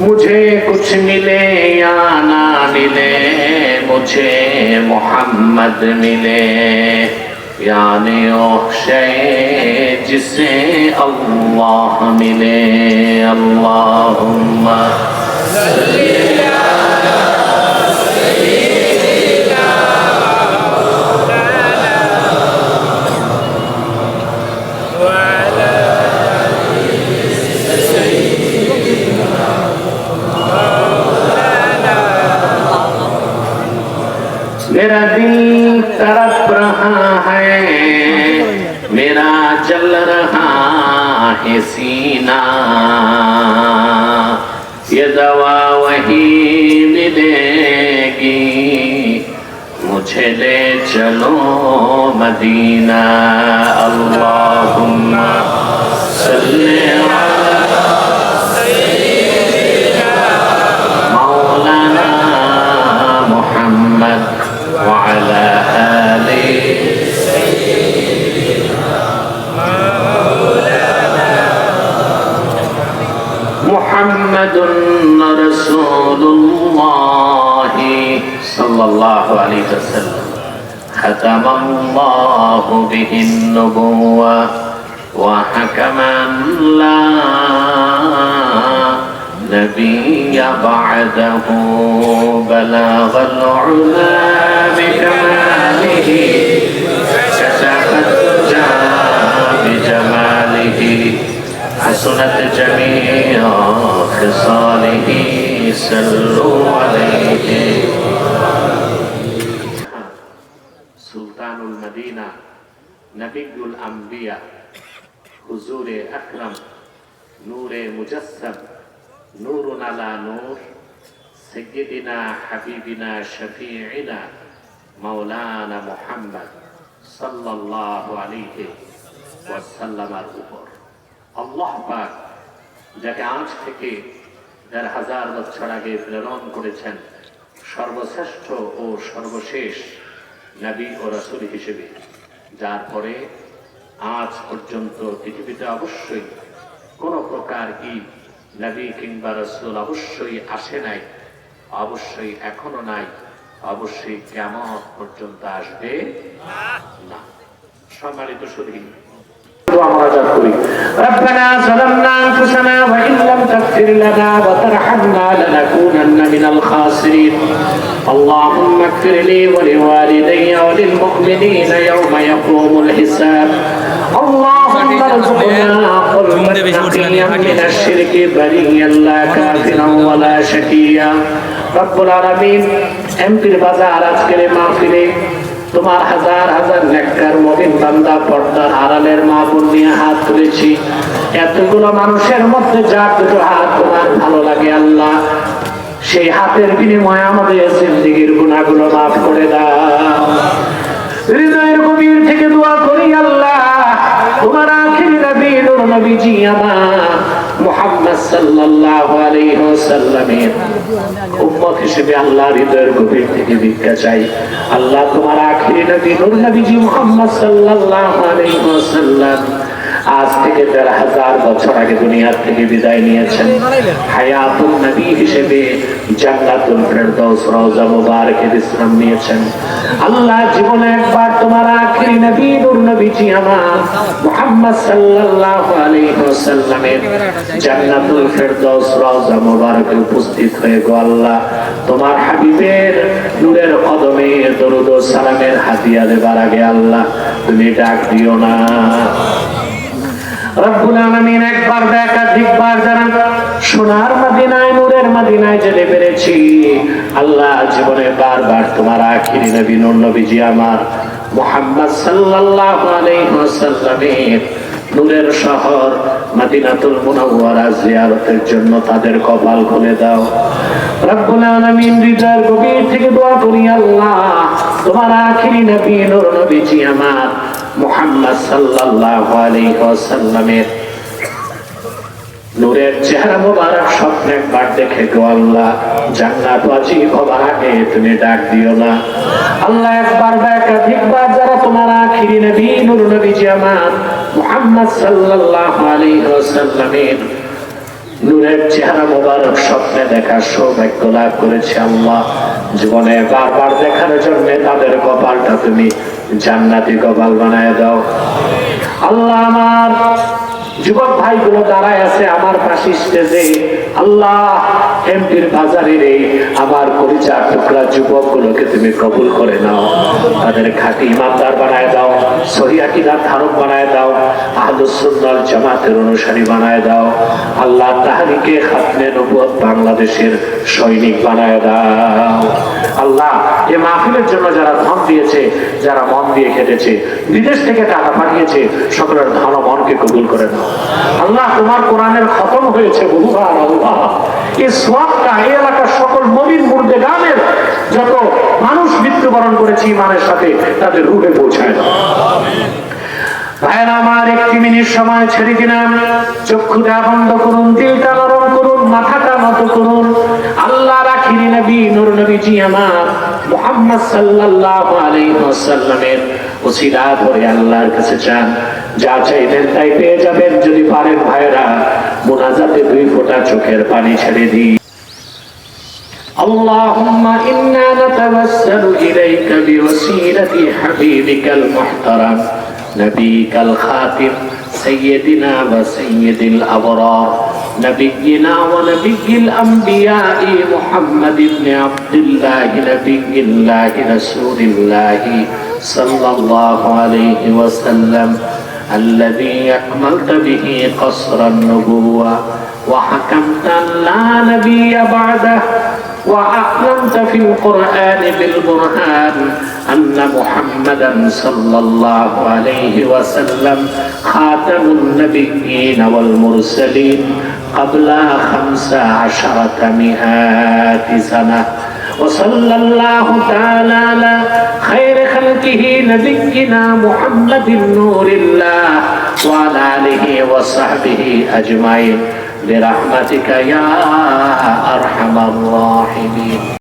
मुझे कुछ मिले या ना मिले मुझे मोहम्मद मिले यानी ओ शय जिसे अल्लाह मिले अल्लाहुम्मा ناقصينا یہ دوا وہی ملے گی مجھے لے چلو مدینہ اللہ رسول الله صلى الله عليه وسلم. ختم الله به النبوة وحكما لا نبي بعده. بلغ العلا بكماله সুলতানুল মদিনা নবিগুল আম্বিয়া হুজুরে আকরম নূরে মুজসম নূরুনালা নূর সৈয়দিনা হাবিবিনা শফিনা মৌলানা মোহাম্মদ সাল্লাহ আলাইহি ওয়াসাল্লামের উপর আল্লাহ পাক যাকে আজ থেকে যার হাজার বছর আগে প্রেরণ করেছেন, সর্বশ্রেষ্ঠ ও সর্বশেষ নাবি ও রাসুল হিসেবে, যার পরে আজ পর্যন্ত পৃথিবীতে অবশ্যই কোন প্রকার কি নাবি কিংবা রাসুল অবশ্যই আসে নাই, অবশ্যই এখনও নাই, অবশ্যই কেমন পর্যন্ত আসবে না। সম্মানিত শরীর ربنا ظلمنا تغفر لنا وترحمنا لنكونن من الخاسرين اللهم اغفر لي ولوالدي وللمؤمنين يوم يقوم الحساب اللهم ارزقنا قربا نقيا من الشرك بريا لا كافرا ولا شقيا رب العالمين এমপির বাজার আজকের মাহফিলে তোমার হাজার হাজার নেককার মবিন বান্দা পর্দার আড়ালের মা বোন নিয়ে হাত তুলেছি এতগুলো মানুষের মধ্যে যার দুটো হাত তোমার ভালো লাগে আল্লাহ, সেই হাতের বিনিময়ে আমাদের জিন্দিগির গুণাগুলো মাফ করে দাও। হৃদয়ের গভীর থেকে দোয়া করি আল্লাহ, তোমার আখির নবী, নূর নবীজি মুহাম্মদ সাল্লাল্লাহু আলাইহি ওয়াসাল্লামের উম্মত হিসেবে আল্লাহ হৃদয়ের গভীর থেকে ভিক্ষা চাই। আল্লাহ তোমার আখির নবী, নূর নবীজি মুহাম্মদ সাল্লাল্লাহু আলাইহি ওয়াসাল্লাম আজ থেকে দেড় হাজার বছর আগে দুনিয়ার থেকে বিদায় নিয়েছেন। হায়াতুল নবী হিসেবে জান্নাতুল ফেরদৌস রওজা মুবারকে বিশ্রাম নিয়েছেন। আল্লাহ জীবনে একবার তোমার আখিরি নবী, নূর নবীজি আমার মুহাম্মদ সাল্লাল্লাহু আলাইহি ওয়াসাল্লামের জান্নাতুল ফেরদৌস রওজা মুবারকে উপস্থিত হয়ে গো আল্লাহ, তোমার হাবিবের নূরের কদমে দরুদ ও সালামের হাদিয়া দেবার আগে আল্লাহ, তুমি ডাক দিও না। রব্বুল আলামিন একবার একাধিকবার জানান, সোনার মদিনায়, নূরের মদিনায় যেতে পেরেছি। আল্লাহ জীবনে বারবার তোমার আখিরি নবী, নূর নবীজি আমার মুহাম্মদ সাল্লাল্লাহু আলাইহি ওয়াসাল্লামের নূরের শহর মুনাওয়ারা জিয়ারতের জন্য তাদের কপাল খুলে দাও। রব্বুল আলামিন হৃদয়ের গভীর থেকে দোয়া করি, আল্লাহ, তোমার আখিরি নবী, নূর নবীজি আমার মুহাম্মদ সাল্লাল্লাহু আলাইহি ওয়াসাল্লামের নূরের চেহারা মোবারক স্বপ্নে একবার দেখে গো আল্লাহ, জান্নাত ওয়াজিব হবার আগে তুমি ডাক দিও না। আল্লাহ একবার বা একাধিকবার যারা তোমার আখিরি নবী, নূর নবী আমার মুহাম্মদ সাল্লাল্লাহু আলাইহি ওয়াসাল্লামের নূরের চেহারা মোবারক স্বপ্নে দেখার সৌভাগ্য লাভ করেছে আল্লাহ। জীবনে বারবার দেখার জন্য তাদের কপালটা তুমি জান্নাতি কপাল বানায় দাও। আল্লাহ আমার যুবক ভাইগুলো দাঁড়ায় আছে আমার পাশে স্টেজে আল্লাহ আমার তুমি কবুল করে নাও। তাদের ইমানদার দাও ধারক দাও জামাতের অনুসারী দাও। আল্লাহ বাংলাদেশের সৈনিক বানায় দাও। আল্লাহ, এ মাহফিলের জন্য যারা ধন দিয়েছে, যারা মন দিয়ে খেটেছে, বিদেশ থেকে টাকা পাঠিয়েছে, সকলের ধন মনকে কবুল করে নাও। আল্লাহ, তোমার কোরআনের খতম হয়েছে বহুবার, আল্লাহ। এই চক্ষুটা বন্ধ করুন দিলটা করুন, মাথাটা নত করুন। আল্লাহ রাখিরি নবী, নূর নবীজি আমার, মুহাম্মদ সাল্লাল্লাহু আলাইহি ওয়াসাল্লামের আল্লাহর কাছে চান যা চাইবেন তাই পেয়ে যাবেন যদি পারেন ভাইরা মোনাজাতে দুই ফোঁটা চোখের পানি ছেড়ে দিই اللهم إنا نتوسل إليك بوسيلة حبيبك المحترم نبيك الخاتم سيدنا وسيد الأبرار نبينا ونبي الأنبياء محمد بن عبد الله نبي الله رسول الله صلى الله عليه وسلم الذي أكملت به قصر النبوة وحكمت لا نبي بعده وأعلمت في القرآن بالبرهان أن محمدا صلى الله عليه وسلم خاتم النبيين والمرسلين قبل خمس عشرة مئات سنة. وصلى الله تعالى نبينا محمد نور الله وعلى آله وصحبه أجمعين برحمتك يا أرحم الراحمين